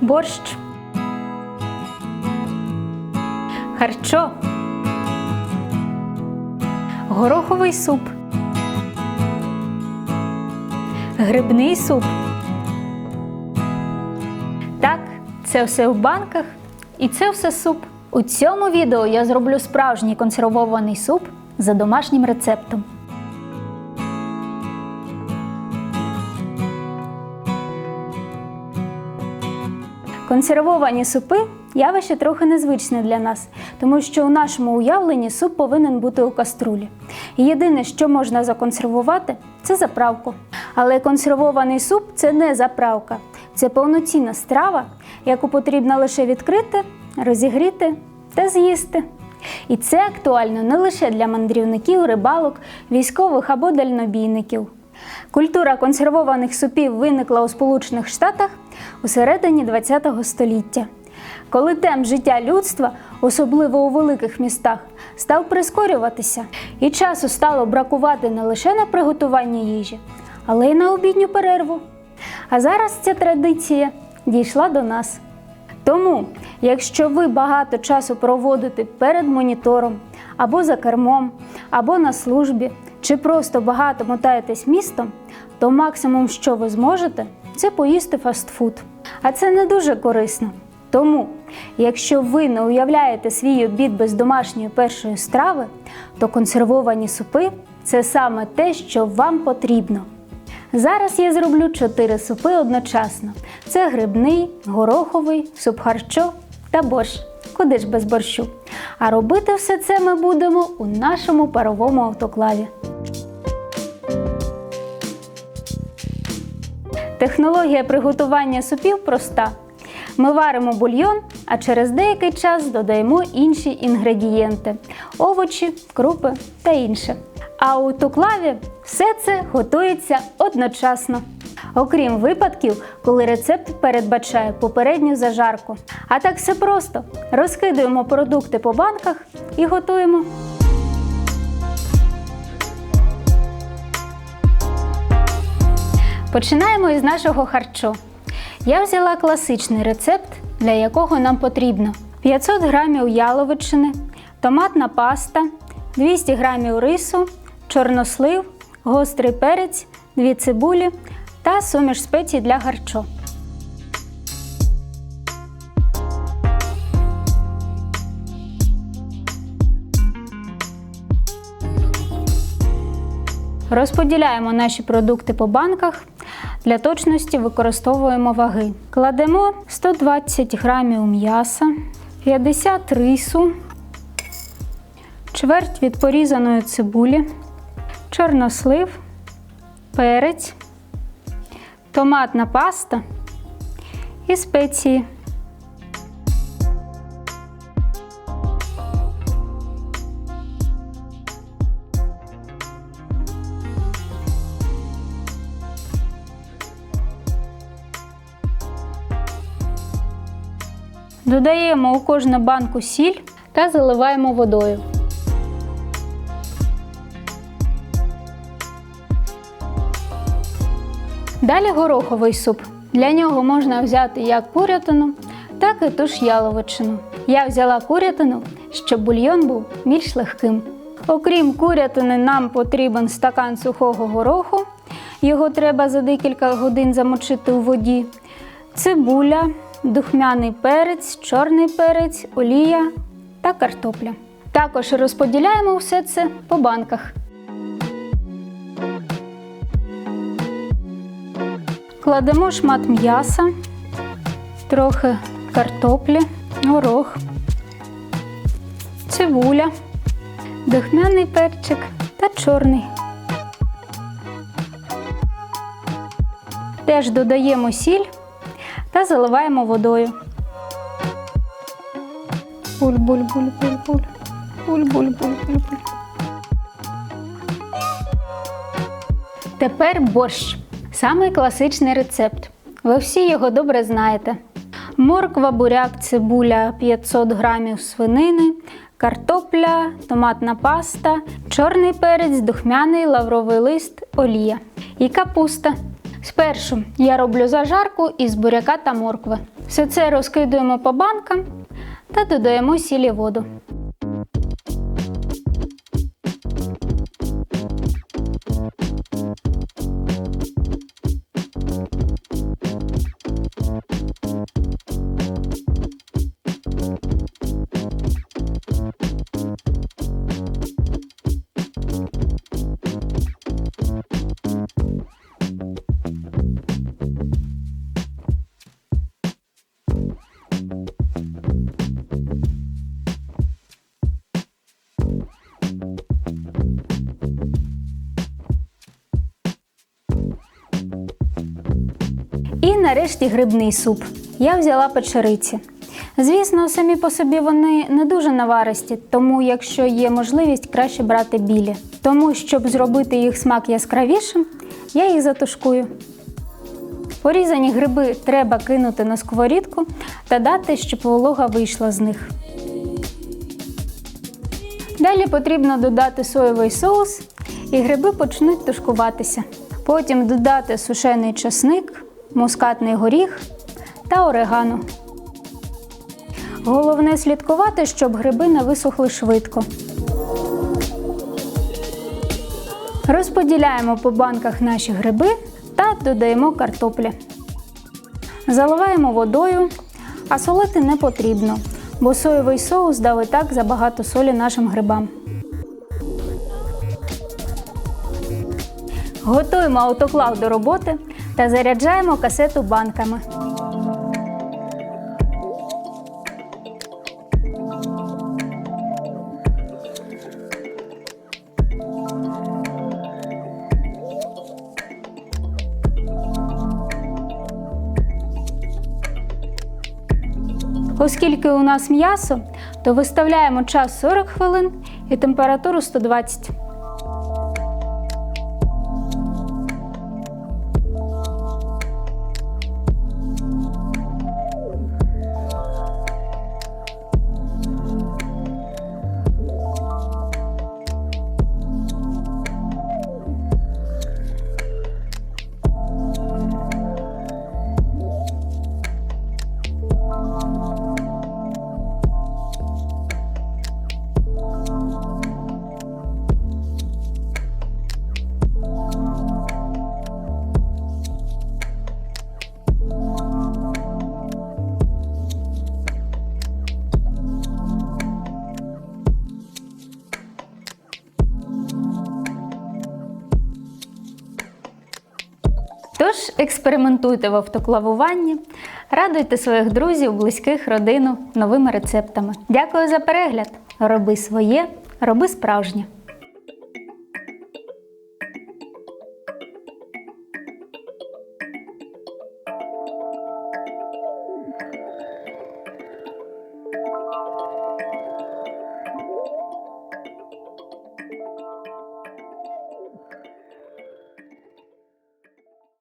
борщ, харчо, гороховий суп, грибний суп. Так, це все в банках і це все суп. У цьому відео я зроблю справжній консервований суп за домашнім рецептом. Консервовані супи явище трохи незвичне для нас, тому що у нашому уявленні суп повинен бути у каструлі. І єдине, що можна законсервувати, це заправку. Але консервований суп це не заправка, це повноцінна страва, яку потрібно лише відкрити, розігріти та з'їсти. І це актуально не лише для мандрівників, рибалок, військових або дальнобійників. Культура консервованих супів виникла у Сполучених Штатах у середині ХХ століття, коли темп життя людства, особливо у великих містах, став прискорюватися, і часу стало бракувати не лише на приготування їжі, але й на обідню перерву. А зараз ця традиція дійшла до нас. Тому, якщо ви багато часу проводите перед монітором, або за кермом, або на службі, чи просто багато мотаєтесь містом, то максимум, що ви зможете, це поїсти фастфуд. А це не дуже корисно. Тому, якщо ви не уявляєте свій обід без домашньої першої страви, то консервовані супи це саме те, що вам потрібно. Зараз я зроблю 4 супи одночасно: це грибний, гороховий, суп харчо та борщ. Куди ж без борщу? А робити все це ми будемо у нашому паровому автоклаві. Технологія приготування супів проста. Ми варимо бульйон, а через деякий час додаємо інші інгредієнти овочі, крупи та інше. А у туклаві все це готується одночасно. Окрім випадків, коли рецепт передбачає попередню зажарку. А так все просто: розкидуємо продукти по банках і готуємо. Починаємо із нашого харчо. Я взяла класичний рецепт, для якого нам потрібно 500 г яловичини, томатна паста, 200 г рису, чорнослив, гострий перець, 2 цибулі та суміш спецій для харчо. Розподіляємо наші продукти по банках. Для точності використовуємо ваги. Кладемо 120 грамів м'яса, 50 рису, чверть від порізаної цибулі, чорнослив, перець, томатна паста і спеції. Додаємо у кожну банку сіль та заливаємо водою. Далі гороховий суп. Для нього можна взяти як курятину, так і ту ж яловичину. Я взяла курятину, щоб бульйон був більш легким. Окрім курятини, нам потрібен стакан сухого гороху. Його треба за декілька годин замочити у воді. Цибуля, духмяний перець, чорний перець, олія та картопля. Також розподіляємо все це по банках. Кладемо шмат м'яса, трохи картоплі, горох, цибуля, духмяний перчик та чорний. Теж додаємо сіль та заливаємо водою. Буль-буль-буль-буль-буль. Тепер борщ. Самий класичний рецепт. Ви всі його добре знаєте. Морква, буряк, цибуля 500 грамів свинини, картопля, томатна паста, чорний перець, духмяний лавровий лист, олія і капуста Спершу я роблю зажарку із буряка та моркви. Все це розкидуємо по банкам та додаємо сілі воду. Нарешті грибний суп. Я взяла печериці. Звісно, самі по собі вони не дуже наваристі, тому якщо є можливість, краще брати білі. Тому, щоб зробити їх смак яскравішим, я їх затушкую. Порізані гриби треба кинути на сковорідку та дати, щоб волога вийшла з них. Далі потрібно додати соєвий соус, і гриби почнуть тушкуватися. Потім додати сушений часник, мускатний горіх та орегано. Головне слідкувати, щоб гриби не висохли швидко. Розподіляємо по банках наші гриби та додаємо картоплі. Заливаємо водою, а солити не потрібно, бо соєвий соус дав і так забагато солі нашим грибам. Готуємо автоклав до роботи та заряджаємо касету банками. Оскільки у нас м'ясо, то виставляємо час 40 хвилин і температуру 120. Тож експериментуйте в автоклавуванні, радуйте своїх друзів, близьких, родину новими рецептами. Дякую за перегляд! Роби своє, роби справжнє!